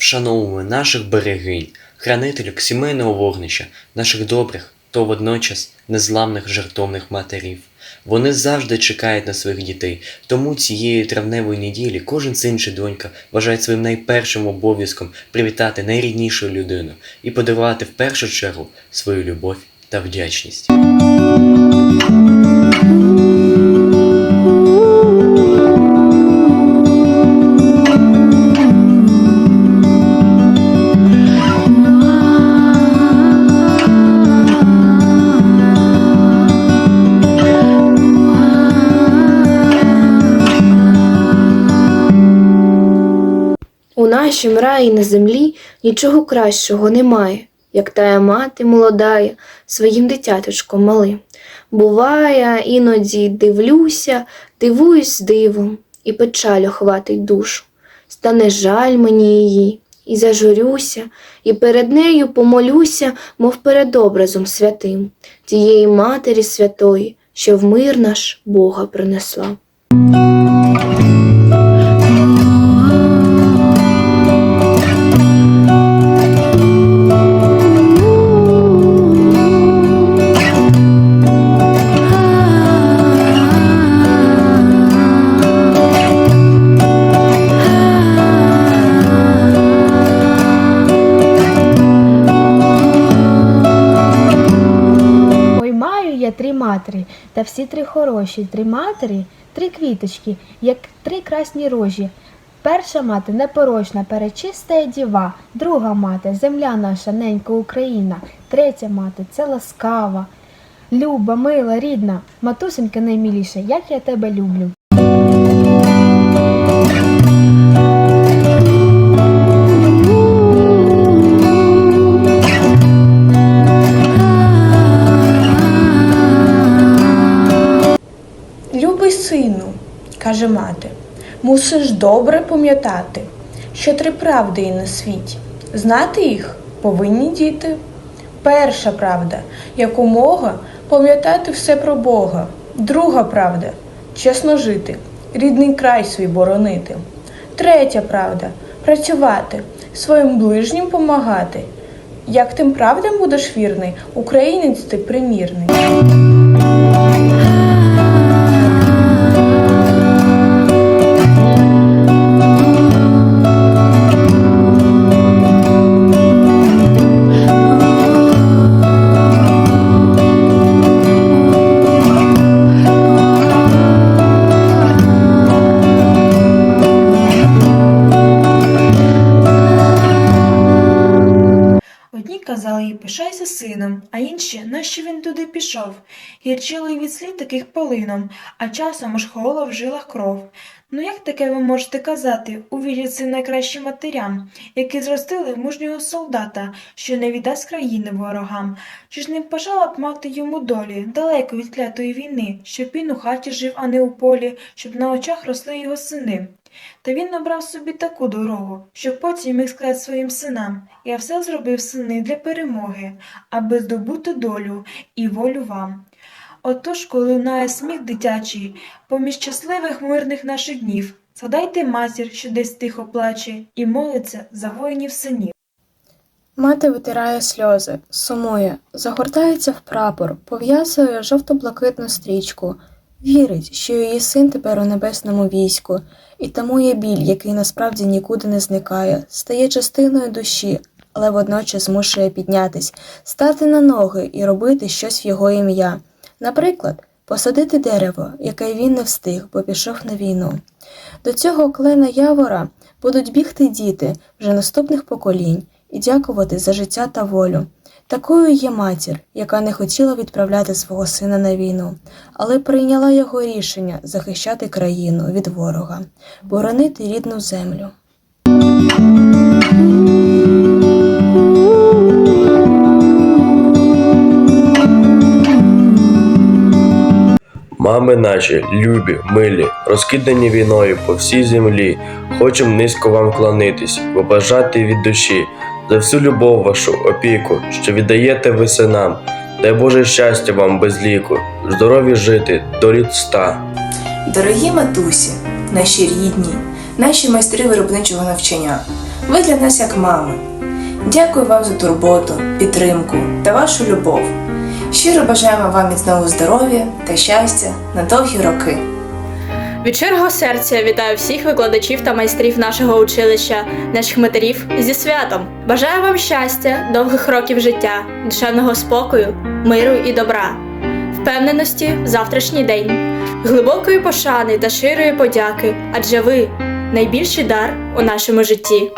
вшановуємо наших берегинь, хранительок сімейного вогнища, наших добрих, то водночас незламних жертовних матерів. Вони завжди чекають на своїх дітей, тому цієї травневої неділі кожен син чи донька вважає своїм найпершим обов'язком привітати найріднішу людину і подарувати в першу чергу свою любов та вдячність. Нашім раї на землі нічого кращого немає, як тая мати молодая своїм дитяточком малим. Буває, іноді дивлюся, дивуюсь дивом, і печаль охватить душу. Стане жаль мені її, і зажурюся, і перед нею помолюся, мов перед образом святим, тієї Матері Святої, що в мир наш Бога принесла. Маю три матері, та всі три хороші. Три матері, три квіточки, як три красні рожі. Перша мати непорочна, перечиста діва, друга мати земля наша, ненька Україна, третя мати це ласкава, люба, мила, рідна, матусенька найміліша, як я тебе люблю. Каже мати, мусиш добре пам'ятати, що три правди є на світі. Знати їх повинні діти. Перша правда якомога пам'ятати все про Бога. Друга правда чесно жити, рідний край свій боронити. Третя правда працювати, своїм ближнім помагати. Як тим правдам будеш вірний, українець ти примірний. Сином, а інші, нащо він туди пішов? Гірчили від слів таких полином, а часом аж холола в жилах кров. Ну як таке ви можете казати, у вірі цим найкращим матерям, які зростили мужнього солдата, що не віддасть країни ворогам? Чи ж не бажала б мати йому долі, далеко від клятої війни, щоб він у хаті жив, а не у полі, щоб на очах росли його сини? Та він обрав собі таку дорогу, щоб потім міг сказати своїм синам Я все зробив сини для перемоги, аби здобути долю і волю вам. Отож, коли лунає сміх дитячий, поміж щасливих мирних наших днів, згадайте матір, що десь тихо плаче, і молиться за воїнів синів. Мати витирає сльози, сумує, загортається в прапор, пов'язує жовто-блакитну стрічку, вірить, що її син тепер у небесному війську, і тому є біль, який насправді нікуди не зникає, стає частиною душі, але водночас змушує піднятись, стати на ноги і робити щось в його ім'я. Наприклад, посадити дерево, яке він не встиг, бо пішов на війну. До цього клена явора будуть бігти діти вже наступних поколінь і дякувати за життя та волю. Такою є матір, яка не хотіла відправляти свого сина на війну, але прийняла його рішення захищати країну від ворога, боронити рідну землю. Мами наші, любі, милі, розкидані війною по всій землі, хочем низько вам клонитись, побажати від душі за всю любов вашу, опіку, що віддаєте ви синам. Дай Боже щастя вам без ліку, здорові жити до літ ста. Дорогі матусі, наші рідні, наші майстри виробничого навчання, Ви для нас як мами. Дякую вам за турботу, підтримку та вашу любов. Щиро бажаємо вам міцного здоров'я та щастя на довгі роки. Від щирого серця вітаю всіх викладачів та майстрів нашого училища, наших матерів зі святом. Бажаю вам щастя, довгих років життя, душевного спокою, миру і добра, впевненості в завтрашній день, глибокої пошани та щирої подяки, адже ви найбільший дар у нашому житті.